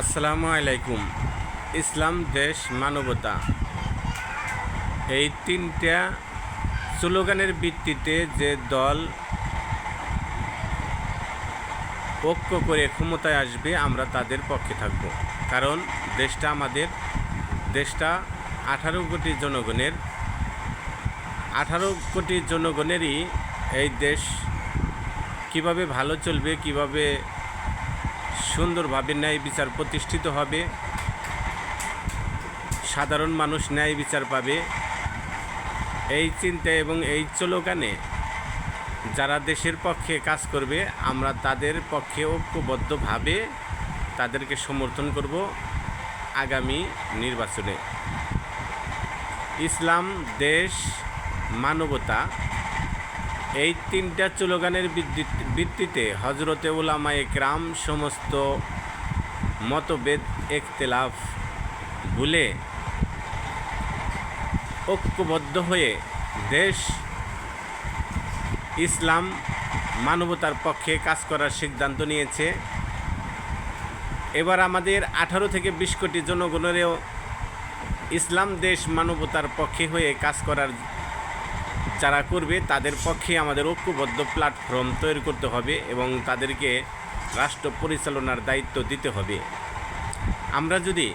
আসসালামু আলাইকুম। ইসলাম, দেশ, মানবতা। এই তিনটা স্লোগানের ভিত্তিতে যে দল ঐক্য করে ক্ষমতায় আসবে, আমরা তাদের পক্ষে থাকব। কারণ দেশটা আমাদের, দেশটা আঠারো কোটি জনগণের, আঠারো কোটি জনগণেরই এই দেশ কীভাবে ভালো চলবে, কীভাবে সুন্দরভাবে ন্যায় বিচার প্রতিষ্ঠিত হবে। সাধারণ মানুষ ন্যায় বিচার পাবে। এই চিন্তা এবং এই স্লোগানে যারা দেশের পক্ষে কাজ করবে, আমরা তাদের পক্ষে ঐক্যবদ্ধভাবে তাদেরকে সমর্থন করব আগামী নির্বাচনে। ইসলাম, দেশ, মানবতা এই তিনটা স্লোগানের ভিত্তি- ভিত্তিতে হজরতে উলামা একরাম সমস্ত মতভেদ একতেলাফ ভুলে ঐক্যবদ্ধ হয়ে দেশ, ইসলাম, মানবতার পক্ষে কাজ করার সিদ্ধান্ত নিয়েছে। এবার আমাদের আঠারো থেকে বিশ কোটি জনগণেরও ইসলাম দেশ মানবতার পক্ষে হয়ে কাজ করার যারা করবে তাদের পক্ষে আমাদের ঐক্যবদ্ধ প্ল্যাটফর্ম তৈরি করতে হবে এবং তাদেরকে রাষ্ট্র পরিচালনার দায়িত্ব দিতে হবে। আমরা যদি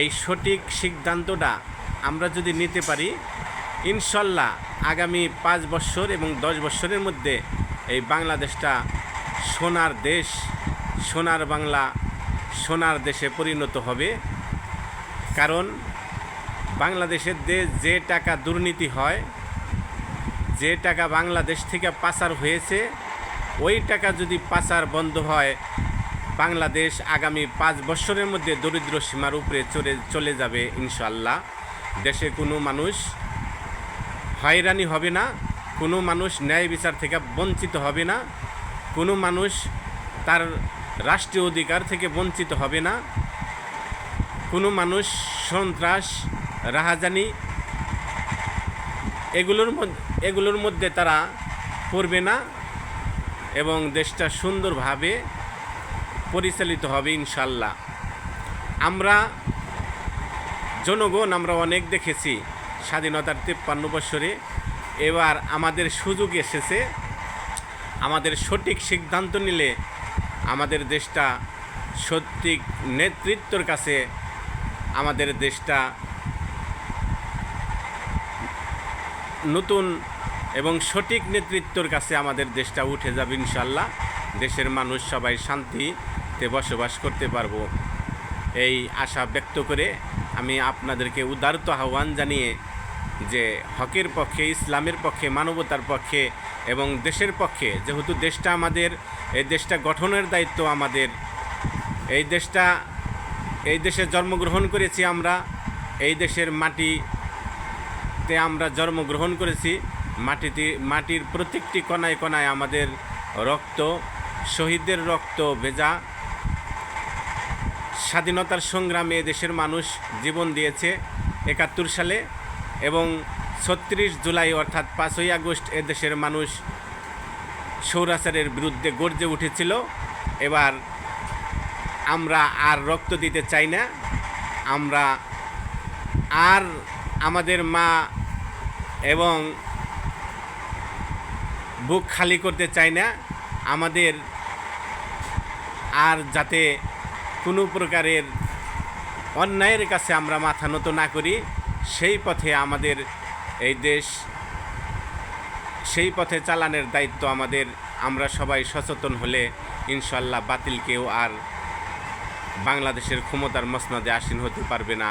এই সঠিক সিদ্ধান্তটা আমরা যদি নিতে পারি, ইনশাল্লাহ আগামী পাঁচ বছর এবং দশ বছরের মধ্যে এই বাংলাদেশটা সোনার দেশ, সোনার বাংলা, সোনার দেশে পরিণত হবে। কারণ বাংলাদেশের দেশ যে টাকা দুর্নীতি হয় যে টাকা বাংলাদেশ থেকে পাচার হয়েছে, ওই টাকা যদি পাচার বন্ধ হয়, বাংলাদেশ আগামী পাঁচ বছরের মধ্যে দরিদ্র সীমার উপরে চলে চলে যাবে ইনশাল্লাহ দেশে কোনো মানুষ হয়রানি হবে না, কোনো মানুষ ন্যায় বিচার থেকে বঞ্চিত হবে না, কোনো মানুষ তার রাষ্ট্রীয় অধিকার থেকে বঞ্চিত হবে না, কোনো মানুষ সন্ত্রাস, রাহাজানি, এগুলোর মধ্যে এগুলোর মধ্যে তারা পড়বে না এবং দেশটা সুন্দরভাবে পরিচালিত হবে ইনশাল্লাহ। আমরা জনগণ আমরা অনেক দেখেছি স্বাধীনতার তেপ্পান্ন বছরে এবার আমাদের সুযোগ এসেছে, আমাদের সঠিক সিদ্ধান্ত নিলে আমাদের দেশটা সঠিক নেতৃত্বর কাছে আমাদের দেশটা নতুন এবং সঠিক নেতৃত্বর কাছে আমাদের দেশটা উঠে যাবে ইনশাল্লাহ। দেশের মানুষ সবাই শান্তিতে বসবাস করতে পারব এই আশা ব্যক্ত করে আমি আপনাদেরকে উদারত আহ্বান জানিয়ে যে হকের পক্ষে, ইসলামের পক্ষে, মানবতার পক্ষে এবং দেশের পক্ষে, যেহেতু দেশটা আমাদের, এই দেশটা গঠনের দায়িত্ব আমাদের, এই দেশটা, এই দেশে জন্মগ্রহণ করেছি আমরা, এই দেশের মাটি তে আমরা জন্মগ্রহণ করেছি। মাটিতে, মাটির প্রত্যেকটি কণায় কণায় আমাদের রক্ত, শহীদদের রক্ত ভেজা। স্বাধীনতার সংগ্রামে দেশের মানুষ জীবন দিয়েছে একাত্তর সালে এবং ছত্রিশ জুলাই অর্থাৎ পাঁচই আগস্ট এ দেশের মানুষ সৌরাচারের বিরুদ্ধে গর্জে উঠেছিল। এবার আমরা আর রক্ত দিতে চাই না। আমরা আর আমাদের মা এবং বুক খালি করতে চাই না, আমাদের আর যাতে কোনো প্রকারের অন্যায়ের কাছে আমরা মাথা নত না করি, সেই পথে আমাদের এই দেশ, সেই পথে চালানোর দায়িত্ব আমাদের, আমরা সবাই সচেতন হলে ইনশাল্লাহ বাতিলকেও আর বাংলাদেশের ক্ষমতার মসনদে আসীন হতে পারবে না।